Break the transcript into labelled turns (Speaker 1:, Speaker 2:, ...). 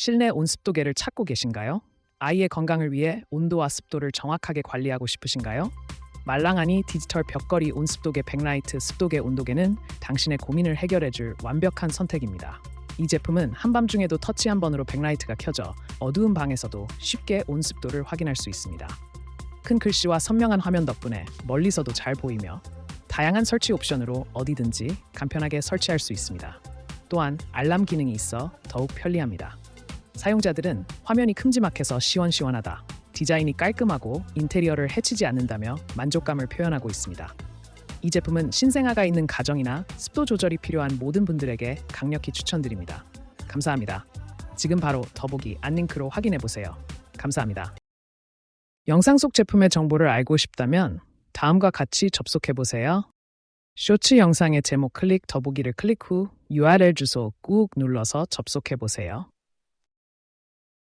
Speaker 1: 실내 온습도계를 찾고 계신가요? 아이의 건강을 위해 온도와 습도를 정확하게 관리하고 싶으신가요? 말랑하니 디지털 벽걸이 온습도계 백라이트 습도계 온도계는 당신의 고민을 해결해줄 완벽한 선택입니다. 이 제품은 한밤중에도 터치 한 번으로 백라이트가 켜져 어두운 방에서도 쉽게 온습도를 확인할 수 있습니다. 큰 글씨와 선명한 화면 덕분에 멀리서도 잘 보이며 다양한 설치 옵션으로 어디든지 간편하게 설치할 수 있습니다. 또한 알람 기능이 있어 더욱 편리합니다. 사용자들은 화면이 큼지막해서 시원시원하다, 디자인이 깔끔하고 인테리어를 해치지 않는다며 만족감을 표현하고 있습니다. 이 제품은 신생아가 있는 가정이나 습도 조절이 필요한 모든 분들에게 강력히 추천드립니다. 감사합니다. 지금 바로 더보기 안링크로 확인해 보세요. 감사합니다. 영상 속 제품의 정보를 알고 싶다면 다음과 같이 접속해 보세요. 쇼츠 영상의 제목 클릭 더보기를 클릭 후 URL 주소 꾹 눌러서 접속해 보세요.